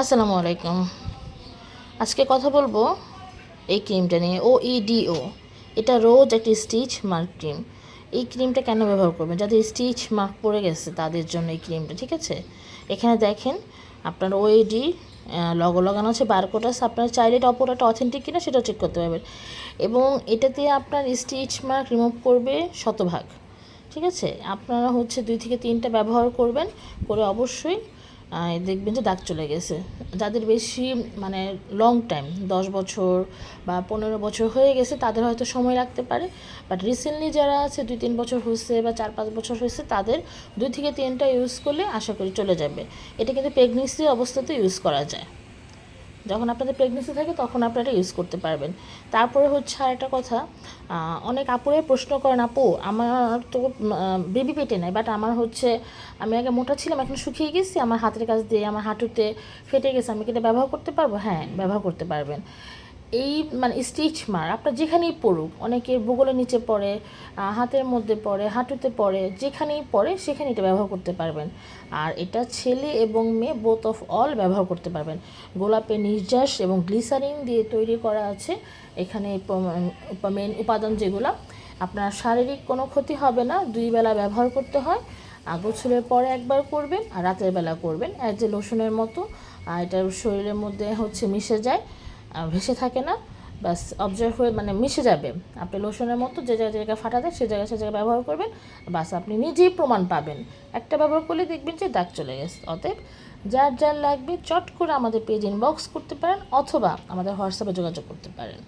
আসসালামু আলাইকুম। আজকে কথা বলব এই ক্রিমটা নিয়ে ও ইডিও এটা রোজ একটি স্টিচ মার্ক ক্রিম। এই ক্রিমটা কেন ব্যবহার করবেন? যাদের স্টিচ মার্ক পড়ে গেছে, তাদের জন্য এই ক্রিমটা, ঠিক আছে? এখানে দেখেন, আপনার ওইডি লগো লাগানো আছে বারকোটাস আপনার চাইলে এটা অথেন্টিক কিনা সেটা চেক করতে পারবেন। এবং এটাতে আপনার স্টিচ মার্ক রিমুভ করবে শতভাগ, ঠিক আছে? আপনারা হচ্ছে দুই থেকে তিনটা ব্যবহার করবেন, করে অবশ্যই দেখবেন যে দাগ চলে গেছে। যাদের বেশি মানে লং টাইম দশ বছর বা পনেরো বছর হয়ে গেছে, তাদের হয়তো সময় লাগতে পারে। বাট রিসেন্টলি যারা আছে, দুই তিন বছর হয়েছে বা চার পাঁচ বছর হয়েছে, তাদের দুই থেকে তিনটা ইউজ করলে আশা করি চলে যাবে। এটা কিন্তু প্রেগনেন্সি অবস্থাতে ইউজ করা যায়। যখন আপনাদের প্রেগনেন্সি থাকে তখন আপনারা ইউজ করতে পারবেন। তারপরে হচ্ছে আর একটা কথা অনেক আপুরে প্রশ্ন করেন, আপু, আমার তো বেবি পেটে নাই বাট আমার হচ্ছে, আমি আগে মোটা ছিলাম, এখন শুকিয়ে গেছি, আমার হাতের কাছ দিয়ে, আমার হাঁটুতে ফেটে গেছে, আমি কি এটা ব্যবহার করতে পারব? হ্যাঁ ব্যবহার করতে পারবেন। এই মানে স্টিচ মার আপনার যেখানেই পড়ুক, অনেকের ভূগোলের নিচে পড়ে হাতের মধ্যে পড়ে, হাঁটুতে পড়ে, যেখানেই পড়ে সেখানে এটা ব্যবহার করতে পারবেন। আর এটা ছেলে এবং মেয়ে বোথ অফ অল ব্যবহার করতে পারবেন। গোলাপের নির্যাস এবং গ্লিসারিন দিয়ে তৈরি করা আছে। এখানে মেন উপাদান যেগুলো, আপনার শারীরিক কোনো ক্ষতি হবে না, দুই বেলা ব্যবহার করতে হয়। আর গোসলের পরে একবার করবেন, আর রাতের বেলা করবেন। অ্যাজ এ লোশনের মতো আর এটা শরীরের মধ্যে হচ্ছে মিশে যায়। ভেসে থাকে না বাস অবজার্ভ হয়ে মানে মিশে যাবে। আপনি লোশনের মতো যে জায়গায় যে জায়গায় ফাটা দেয় সে জায়গায় সে জায়গায় ব্যবহার করবেন বাস আপনি নিজেই প্রমাণ পাবেন। একটা ব্যবহার করলে দেখবেন যে দাগ চলে গেছে। অতএব যার যার লাগবে চট করে আমাদের পেজ ইনবক্স করতে পারেন, অথবা আমাদের হোয়াটসঅ্যাপে যোগাযোগ করতে পারেন।